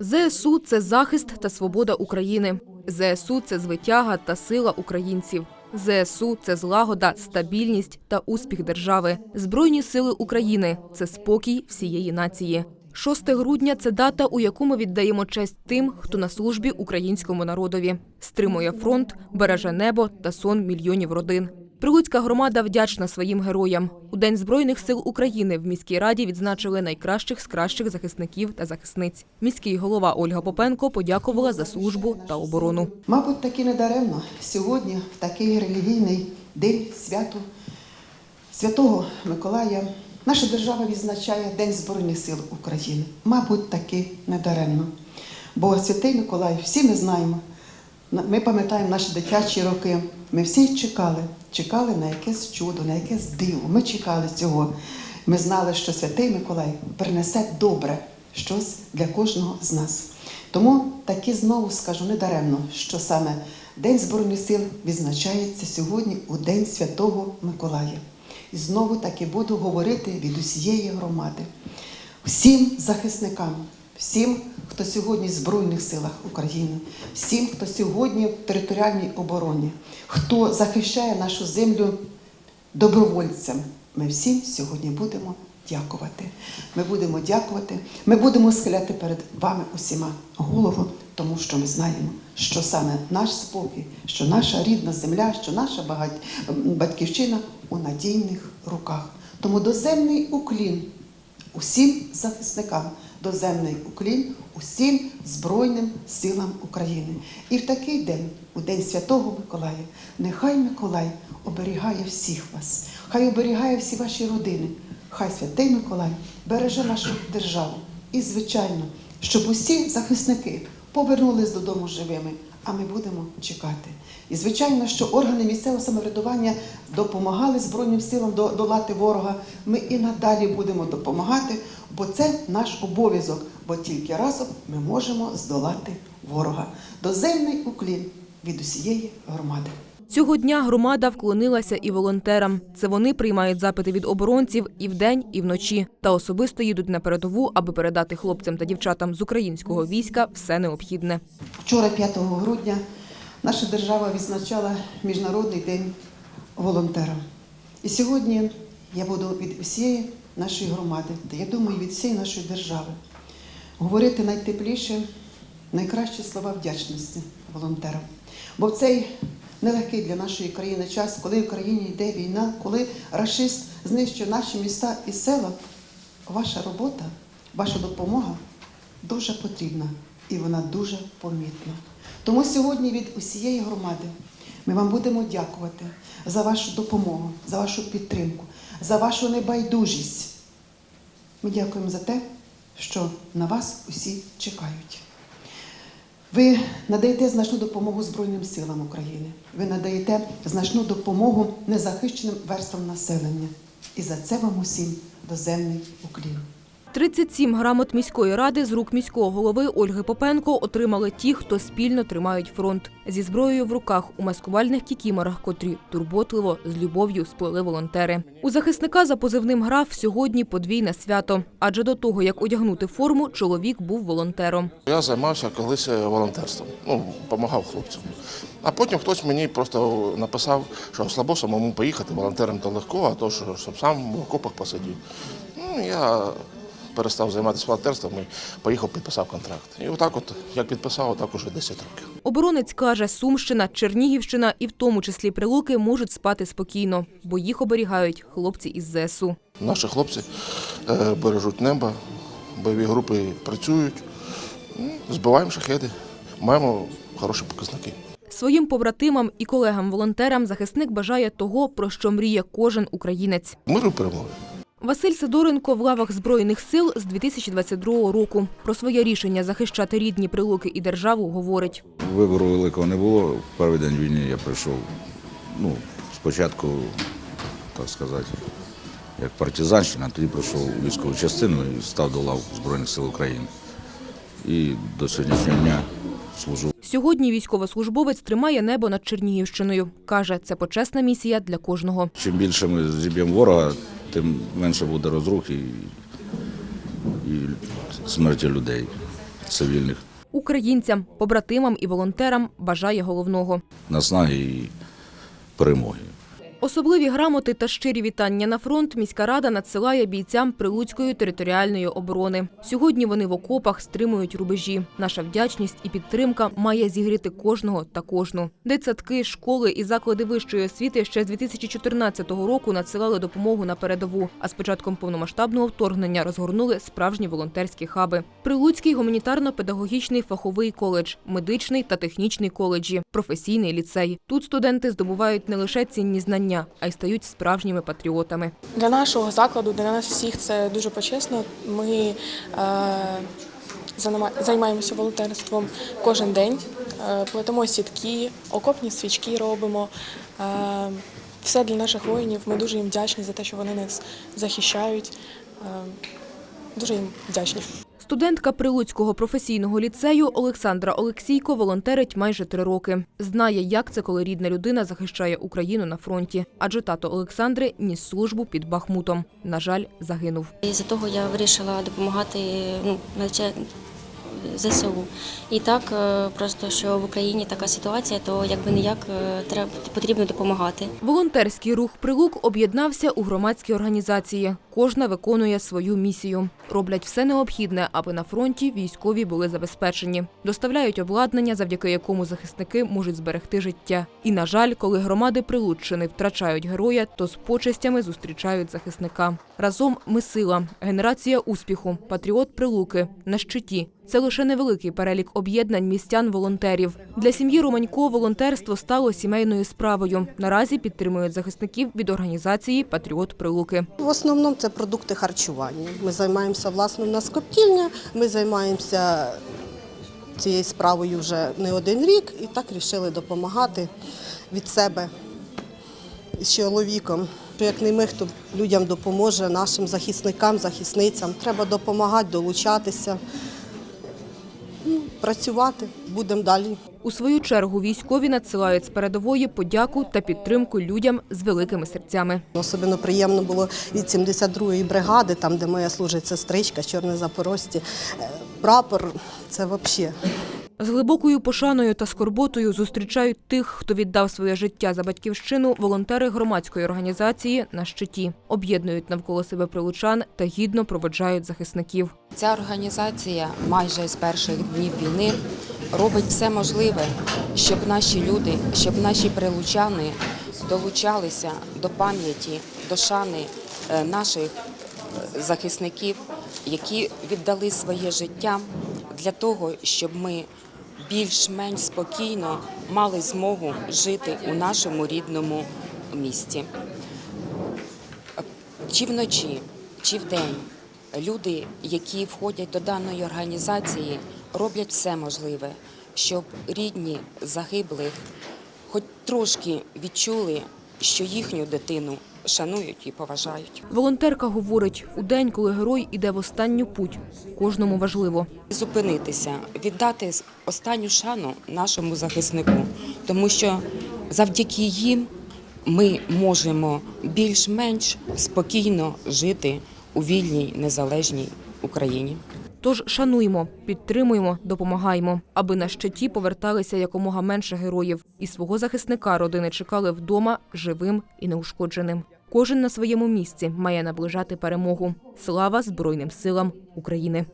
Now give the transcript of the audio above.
ЗСУ це захист та свобода України. ЗСУ це звитяга та сила українців. ЗСУ це злагода, стабільність та успіх держави. Збройні сили України це спокій всієї нації. 6 грудня це дата, у яку ми віддаємо честь тим, хто на службі українському народові, стримує фронт, береже небо та сон мільйонів родин. Прилуцька громада вдячна своїм героям. У День Збройних сил України в міській раді відзначили найкращих з кращих захисників та захисниць. Міський голова Ольга Попенко подякувала за службу та оборону. Мабуть, таки недаремно сьогодні, в такий релігійний день святу Святого Миколая, наша держава відзначає День Збройних сил України. Мабуть, таки недаремно. Бо Святий Миколай, всі ми знаємо, на- ми пам'ятаємо наші дитячі роки. Ми всі чекали, чекали на якесь чудо, на якесь диво. Ми чекали цього. Ми знали, що Святий Миколай принесе добре щось для кожного з нас. Тому таки знову скажу недаремно, що саме День Збройних сил відзначається сьогодні у День Святого Миколая. І знову таки буду говорити від усієї громади, всім захисникам, всім, хто сьогодні в Збройних силах України, всім, хто сьогодні в територіальній обороні, хто захищає нашу землю добровольцям. Ми всім сьогодні будемо дякувати. Ми будемо дякувати. Ми будемо схиляти перед вами усіма голову, тому що ми знаємо, що саме наш спокій, що наша рідна земля, що наша батьківщина у надійних руках. Тому доземний уклін усім захисникам, доземний уклін усім Збройним силам України. І в такий день, у День Святого Миколая, нехай Миколай оберігає всіх вас, хай оберігає всі ваші родини, хай Святий Миколай береже нашу державу. І, звичайно, щоб усі захисники повернулись додому живими, а ми будемо чекати. І звичайно, що органи місцевого самоврядування допомагали Збройним силам до- долати ворога. Ми і надалі будемо допомагати, бо це наш обов'язок, бо тільки разом ми можемо здолати ворога. Доземний уклін від усієї громади. Цього дня громада вклонилася і волонтерам. Це вони приймають запити від оборонців і вдень, і вночі, та особисто їдуть на передову, аби передати хлопцям та дівчатам з українського війська все необхідне. Вчора, 5 грудня, наша держава відзначала Міжнародний день волонтера. І сьогодні я буду від всієї нашої громади, та я думаю, від всієї нашої держави, говорити найтепліше, найкращі слова вдячності волонтерам. Бо в цей нелегкий для нашої країни час, коли в країні йде війна, коли рашист знищує наші міста і села, ваша робота, ваша допомога дуже потрібна і вона дуже помітна. Тому сьогодні від усієї громади ми вам будемо дякувати за вашу допомогу, за вашу підтримку, за вашу небайдужість. Ми дякуємо за те, що на вас усі чекають. Ви надаєте значну допомогу Збройним силам України. Ви надаєте значну допомогу незахищеним верствам населення. І за це вам усім доземний уклін. 37 грамот міської ради з рук міського голови Ольги Попенко отримали ті, хто спільно тримають фронт зі зброєю в руках у маскувальних кікіморах, котрі турботливо з любов'ю сплели волонтери. У захисника за позивним граф сьогодні подвійне свято, адже до того як одягнути форму, чоловік був волонтером. Я займався колись е, волонтерством, ну, допомагав хлопцям. А потім хтось мені просто написав, що слабо самому поїхати волонтером то легко, а то, що, щоб сам в окопах посидів. Ну, я перестав займатися волонтерством і поїхав, підписав контракт. І отак от, як підписав, отак уже 10 років. Оборонець каже, Сумщина, Чернігівщина і в тому числі Прилуки можуть спати спокійно, бо їх оберігають хлопці із ЗСУ. Наші хлопці е, бережуть небо, бойові групи працюють, ну, збиваємо шахеди, маємо хороші показники. Своїм побратимам і колегам-волонтерам захисник бажає того, про що мріє кожен українець. Миру перемоги. Василь Сидоренко в лавах Збройних сил з 2022 року. Про своє рішення захищати рідні прилуки і державу говорить. Вибору великого не було. В перший день війни я прийшов, ну, спочатку, так сказати, як партизанщина, тоді прийшов у військову частину і став до лав Збройних сил України. І до сьогоднішнього дня служу. Сьогодні військовослужбовець тримає небо над Чернігівщиною. Каже, це почесна місія для кожного. Чим більше ми зіб'ємо ворога, тим менше буде розрух і, і смерті людей. цивільних. Українцям, побратимам і волонтерам бажає головного. Наснаги і перемоги. Особливі грамоти та щирі вітання на фронт міська рада надсилає бійцям Прилуцької територіальної оборони. Сьогодні вони в окопах стримують рубежі. Наша вдячність і підтримка має зігріти кожного та кожну. Дитсадки, школи і заклади вищої освіти ще з 2014 року надсилали допомогу на передову. А з початком повномасштабного вторгнення розгорнули справжні волонтерські хаби. Прилуцький гуманітарно-педагогічний фаховий коледж, медичний та технічний коледжі, професійний ліцей. Тут студенти здобувають не лише цінні знання, а й стають справжніми патріотами. Для нашого закладу, для нас всіх це дуже почесно. Ми е, займаємося волонтерством кожен день, е, плетемо сітки, окопні свічки робимо. Е, все для наших воїнів. Ми дуже їм вдячні за те, що вони нас захищають. Е, дуже їм вдячні. Студентка Прилуцького професійного ліцею Олександра Олексійко волонтерить майже три роки. Знає, як це, коли рідна людина захищає Україну на фронті. Адже тато Олександри ніс службу під Бахмутом. На жаль, загинув. І за того я вирішила допомагати ну, ЗСУ. І так е, просто що в Україні така ситуація, то якби ніяк е, треба потрібно допомагати. Волонтерський рух Прилук об'єднався у громадські організації. Кожна виконує свою місію. Роблять все необхідне, аби на фронті військові були забезпечені. Доставляють обладнання, завдяки якому захисники можуть зберегти життя. І, на жаль, коли громади Прилуччини втрачають героя, то з почестями зустрічають захисника. Разом ми сила, генерація успіху, патріот Прилуки на щиті. Це лише невеликий перелік об'єднань містян-волонтерів. Для сім'ї Романько волонтерство стало сімейною справою. Наразі підтримують захисників від організації Патріот Прилуки. В основному це продукти харчування. Ми займаємося власне у нас коптільня, ми займаємося цією справою вже не один рік і так вирішили допомагати від себе з чоловіком. Як не ми, хто людям допоможе, нашим захисникам, захисницям. Треба допомагати, долучатися, ну, працювати, будемо далі. У свою чергу військові надсилають з передової подяку та підтримку людям з великими серцями. Особливо приємно було від 72-ї бригади, там, де моя служить сестричка, Чорне Запорожці. Е, Прапор це взагалі. З глибокою пошаною та скорботою зустрічають тих, хто віддав своє життя за батьківщину, волонтери громадської організації на щиті, об'єднують навколо себе прилучан та гідно проводжають захисників. Ця організація майже з перших днів війни робить все можливе, щоб наші люди, щоб наші прилучани долучалися до пам'яті, до шани е, наших е, захисників, які віддали своє життя для того, щоб ми більш-менш спокійно мали змогу жити у нашому рідному місті чи вночі, чи вдень. Люди, які входять до даної організації, роблять все можливе, щоб рідні загиблих хоч трошки відчули, що їхню дитину шанують і поважають. Волонтерка говорить, у день, коли герой іде в останню путь, кожному важливо. Зупинитися, віддати останню шану нашому захиснику, тому що завдяки їм ми можемо більш-менш спокійно жити у вільній незалежній Україні. Тож шануємо, підтримуємо, допомагаємо, аби на щиті поверталися якомога менше героїв, і свого захисника родини чекали вдома живим і неушкодженим. Кожен на своєму місці має наближати перемогу. Слава Збройним силам України.